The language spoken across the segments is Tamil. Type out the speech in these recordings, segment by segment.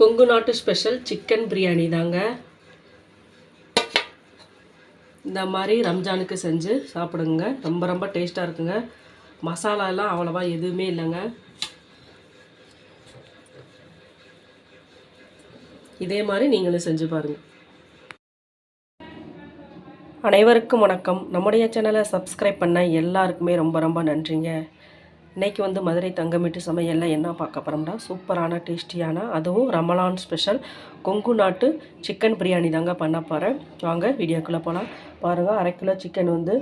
கொங்கு நாட்டு ஸ்பெஷல் சிக்கன் பிரியாணி தாங்க. இந்த மாதிரி ரம்ஜானுக்கு செஞ்சு சாப்பிடுங்க. ரொம்ப ரொம்ப டேஸ்ட்டாக இருக்குங்க. மசாலாலாம் அவ்வளோவா எதுவுமே இல்லைங்க. இதே மாதிரி நீங்களும் செஞ்சு பாருங்கள் அனைவருக்கும் வணக்கம். நம்முடைய சேனலை சப்ஸ்கிரைப் பண்ண எல்லாருக்குமே ரொம்ப ரொம்ப நன்றிங்க. இன்றைக்கி வந்து மதுரை தங்கமிட்டு சமையலில் என்ன பார்க்க போகிறோம்னா சூப்பரான டேஸ்டியான அதுவும் ரமலான் ஸ்பெஷல் கொங்கு நாட்டு சிக்கன் பிரியாணி தாங்க பண்ண போகிறேன் வாங்க வீடியோக்குள்ளே போகலாம் பாருங்கள் அரை கிலோ சிக்கன் வந்து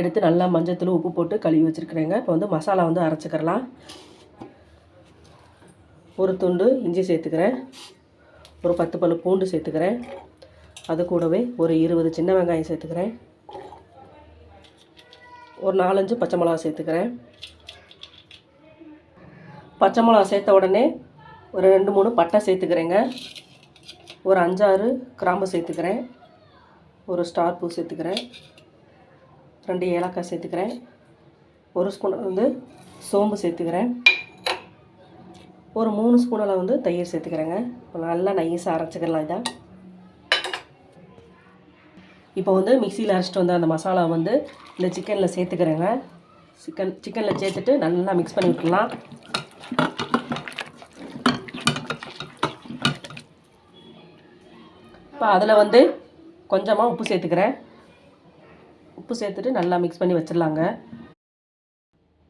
எடுத்து நல்லா மஞ்சத்தூள் உப்பு போட்டு கழுவி வச்சுருக்குறேங்க. இப்போ வந்து மசாலா வந்து அரைச்சிக்கிறலாம். ஒரு துண்டு இஞ்சி சேர்த்துக்கிறேன். ஒரு பத்து பல்லு பூண்டு சேர்த்துக்கிறேன். அது கூடவே ஒரு இருபது சின்ன வெங்காயம் சேர்த்துக்கிறேன். ஒரு நாலஞ்சு பச்சை மிளகா சேர்த்துக்கிறேன். பச்சை மிளகா சேர்த்த உடனே ஒரு ரெண்டு மூணு பட்டை சேர்த்துக்கிறேங்க. ஒரு அஞ்சாறு கிராம்பு சேர்த்துக்கிறேன். ஒரு ஸ்டார் பூ சேர்த்துக்கிறேன். ரெண்டு ஏலக்காய் சேர்த்துக்கிறேன். ஒரு ஸ்பூன் வந்து சோம்பு சேர்த்துக்கிறேன். ஒரு மூணு ஸ்பூனில் வந்து தயிர் சேர்த்துக்கிறேங்க. நல்லா நைஸாக அரைச்சிக்கலாம் இதான் இப்போ வந்து மிக்சியில் அரைச்சிட்டு வந்த அந்த மசாலா வந்து இந்த சிக்கனில் சேர்த்துக்கிறேங்க. சிக்கன் சிக்கனில் சேர்த்துட்டு நல்லா மிக்ஸ் பண்ணி விட்டுலாம் இப்போ அதில் வந்து கொஞ்சமாக உப்பு சேர்த்துக்கிறேன். உப்பு சேர்த்துட்டு நல்லா மிக்ஸ் பண்ணி வச்சிடலாங்க.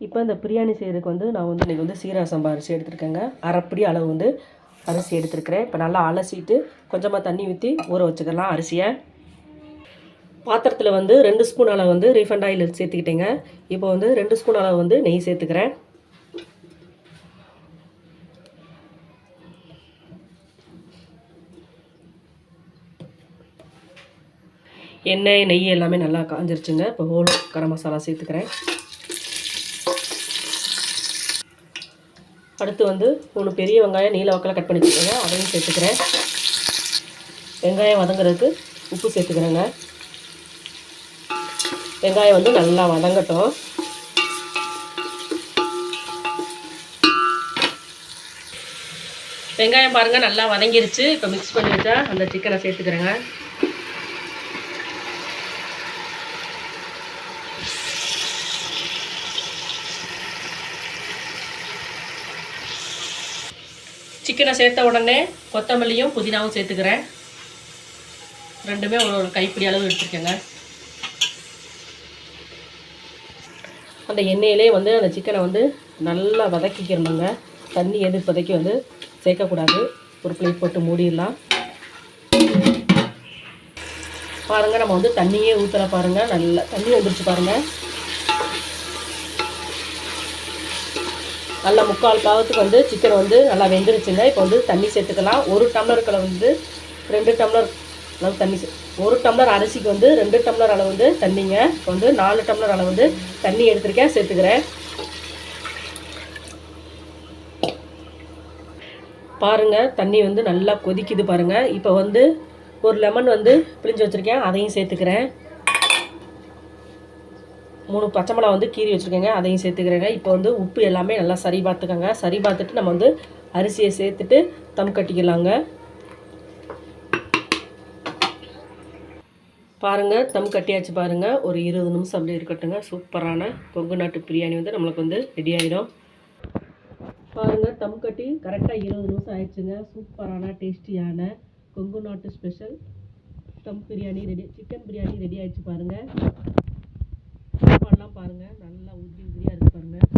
இப்போ இந்த பிரியாணி செய்கிறதுக்கு வந்து நான் வந்து இன்றைக்கி வந்து சீரக சம்பா அரிசி எடுத்துருக்கேங்க. அரைப்படி அளவு வந்து அரிசி எடுத்துருக்கிறேன். இப்போ நல்லா அலசிட்டு கொஞ்சமாக தண்ணி ஊற்றி ஊற வச்சுக்கலாம் அரிசியை. பாத்திரத்தில் வந்து ரெண்டு ஸ்பூன் அளவு வந்து ரீஃபண்ட் ஆயில் சேர்த்துக்கிட்டேங்க. இப்போ வந்து ரெண்டு ஸ்பூன் அளவு வந்து நெய் சேர்த்துக்கிறேன். எண்ணெய் நெய் எல்லாமே நல்லா காஞ்சிருச்சுங்க. இப்போ ஹோல் கரம் மசாலா சேர்த்துக்கிறேன். அடுத்து வந்து மூணு பெரிய வெங்காயம் நீல வாக்கில் கட் பண்ணி வச்சுக்கோங்க அதையும் சேர்த்துக்கிறேன். வெங்காயம் வதங்குறதுக்கு உப்பு சேர்த்துக்கிறேங்க. வெங்காயம் வந்து நல்லா வதங்கட்டும். வெங்காயம் பாருங்கள் நல்லா வதங்கிருச்சு. இப்போ மிக்ஸ் பண்ணி வச்சா அந்த சிக்கனை சேர்த்துக்கிறேங்க. சிக்கனை சேர்த்த உடனே கொத்தமல்லியும் புதினாவும் சேர்த்துக்கிறேன். ரெண்டுமே ஒரு ஒரு கைப்பிடி அளவு எடுத்துருக்கேங்க. அந்த எண்ணெயிலே வந்து அந்த சிக்கனை வந்து நல்லா வதக்கிக்கிறணுங்க தண்ணி எது இப்போதைக்கு வந்து சேர்க்கக்கூடாது. ஒரு பிளேட் போட்டு மூடிடலாம். பாருங்கள் நம்ம வந்து தண்ணியே ஊற்றுற பாருங்கள் நல்லா தண்ணி வந்துருச்சு பாருங்கள் நல்லா முக்கால் பாகத்துக்கு வந்து சிக்கன் வந்து நல்லா வெந்துருச்சுங்க. இப்போ வந்து தண்ணி சேர்த்துக்கலாம். ஒரு டம்ளருக்குள்ள வந்து ரெண்டு டம்ளர் அளவு தண்ணி ஒரு டம்ளர் அரிசிக்கு வந்து ரெண்டு டம்ளர் அளவு வந்து தண்ணிங்க. இப்போ வந்து நாலு டம்ளர் அளவு வந்து தண்ணி எடுத்திருக்கேன் சேர்த்துக்கிறேன். பாருங்க தண்ணி வந்து நல்லா கொதிக்குது பாருங்கள் இப்போ வந்து ஒரு லெமன் வந்து பிழிஞ்சு வச்சுருக்கேன் அதையும் சேர்த்துக்கிறேன். மூணு பச்சை மிளகா வந்து கீறி வச்சுருக்கேங்க அதையும் சேர்த்துக்கிறேங்க. இப்போ வந்து உப்பு எல்லாமே நல்லா சரி பார்த்துக்கோங்க. சரி பார்த்துட்டு நம்ம வந்து அரிசியை சேர்த்துட்டு தம் கட்டிக்கலாங்க. பாருங்கள் தம் கட்டியாச்சு பாருங்கள் ஒரு இருபது நிமிஷம் அப்படியே இருக்கட்டுங்க. சூப்பரான கொங்கு நாட்டு பிரியாணி வந்து நம்மளுக்கு வந்து ரெடி ஆகிடும் பாருங்கள் தம் கட்டி கரெக்டாக இருபது நிமிஷம் ஆயிடுச்சுங்க. சூப்பரான டேஸ்டியான கொங்கு நாட்டு special dum biryani ready chicken biryani ready ஆகிடுச்சு பாருங்கள் சாப்பாடுலாம் பாருங்கள் நல்லா உதிரி உதிரியாக இருக்குது பாருங்கள்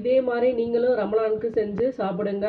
இதே மாதிரி நீங்களும் ரமலானுக்கு செஞ்சு சாப்பிடுங்க.